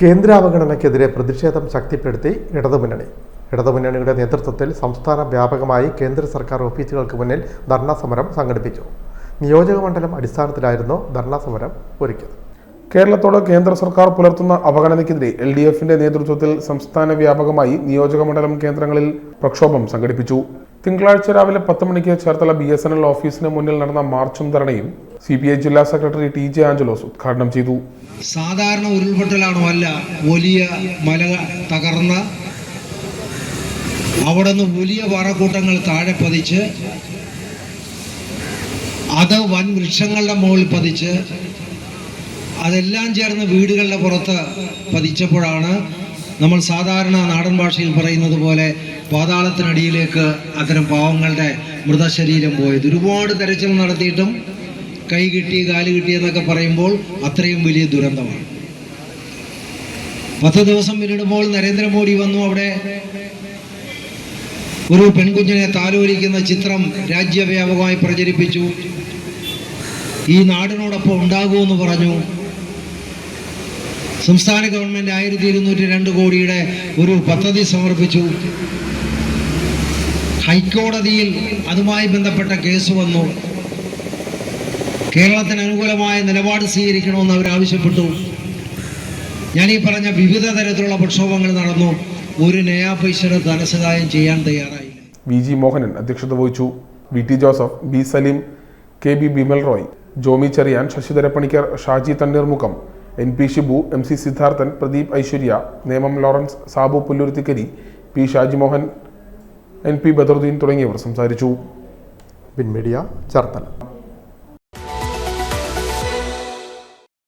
കേന്ദ്ര അവഗണനയ്ക്കെതിരെ പ്രതിഷേധം ശക്തിപ്പെടുത്തി ഇടതുമുന്നണി. ഇടതുമുന്നണിയുടെ നേതൃത്വത്തിൽ സംസ്ഥാന വ്യാപകമായി കേന്ദ്ര സർക്കാർ ഓഫീസുകൾക്ക് മുന്നിൽ ധർണാ സമരം സംഘടിപ്പിച്ചു. നിയോജക മണ്ഡലം അടിസ്ഥാനത്തിലായിരുന്നു ധർണാ സമരം ഒരുക്കിയത്. കേരളത്തോട് കേന്ദ്ര സർക്കാർ പുലർത്തുന്ന അവഗണനയ്ക്കെതിരെ എൽ ഡി എഫിന്റെ നേതൃത്വത്തിൽ സംസ്ഥാന വ്യാപകമായി നിയോജകമണ്ഡലം കേന്ദ്രങ്ങളിൽ പ്രക്ഷോഭം സംഘടിപ്പിച്ചു. തിങ്കളാഴ്ച രാവിലെ പത്ത് മണിക്ക് Cherthala B S N L ഓഫീസിന് മുന്നിൽ നടന്ന മാർച്ചും ധർണയും സി പി ഐ ജില്ലാ സെക്രട്ടറി ടി ജെ ആഞ്ചലോസ് ഉദ്ഘാടനം ചെയ്തു. സാധാരണ ഉരുൾപൊട്ടലാണോ അല്ല വലിയ മല തകർന്ന അവിടെ നിന്ന് വലിയ പാറക്കൂട്ടങ്ങൾ താഴെ പതിച്ച് അത് വൻ വൃക്ഷങ്ങളുടെ മുകളിൽ പതിച്ച് അതെല്ലാം ചേർന്ന് വീടുകളുടെ പുറത്ത് പതിച്ചപ്പോഴാണ് നമ്മൾ സാധാരണ നാടൻ ഭാഷയിൽ പറയുന്നത് പോലെ പാതാളത്തിനടിയിലേക്ക് അത്തരം പാവങ്ങളുടെ മൃതശരീരം പോയത്. ഒരുപാട് തെരച്ചിൽ നടത്തിയിട്ടും കൈ കിട്ടി കാൽ കിട്ടി എന്നൊക്കെ പറയുമ്പോൾ അത്രയും വലിയ ദുരന്തമാണ്. പത്ത് ദിവസം പിന്നിടുമ്പോൾ നരേന്ദ്രമോദി വന്നു അവിടെ. ഒരു പെൺകുഞ്ഞിനെ താലോലിക്കുന്ന ചിത്രം രാജ്യവ്യാപകമായി പ്രചരിപ്പിച്ചു. ഈ നാടിനോടൊപ്പം ഉണ്ടാകുമെന്ന് പറഞ്ഞു. സംസ്ഥാന ഗവൺമെന്റ് ആയിരത്തി ഇരുന്നൂറ്റി രണ്ട് കോടിയുടെ ഒരു പദ്ധതി സമർപ്പിച്ചു. ഹൈക്കോടതിയിൽ അതുമായി ബന്ധപ്പെട്ട കേസ് വന്നു. കേരളത്തിന് അനുകൂലമായ നിലപാട് സ്വീകരിക്കണമെന്ന് അവർ ആവശ്യപ്പെട്ടു. ഞാൻ ഈ പറഞ്ഞ വിവിധ തരത്തിലുള്ള പ്രക്ഷോഭങ്ങൾ നടന്നു. ഒരു നയാ ധനസഹായം ചെയ്യാൻ തയ്യാറായില്ല. വി ജി മോഹനൻ അധ്യക്ഷത വഹിച്ചു. V T Joseph B Saleem K B Bimal Roy Jomy Cherian Sasidhara Panicker Shaji Thanneermukkom N P Shibu M C Siddharthan Pradeep Aishwarya Nemom Lawrence Sabu Pulluruthikkari P Shajimohan N P Badaruddin തുടങ്ങിയവർ സംസാരിച്ചു. പിൻമീഡിയ ചേർത്തല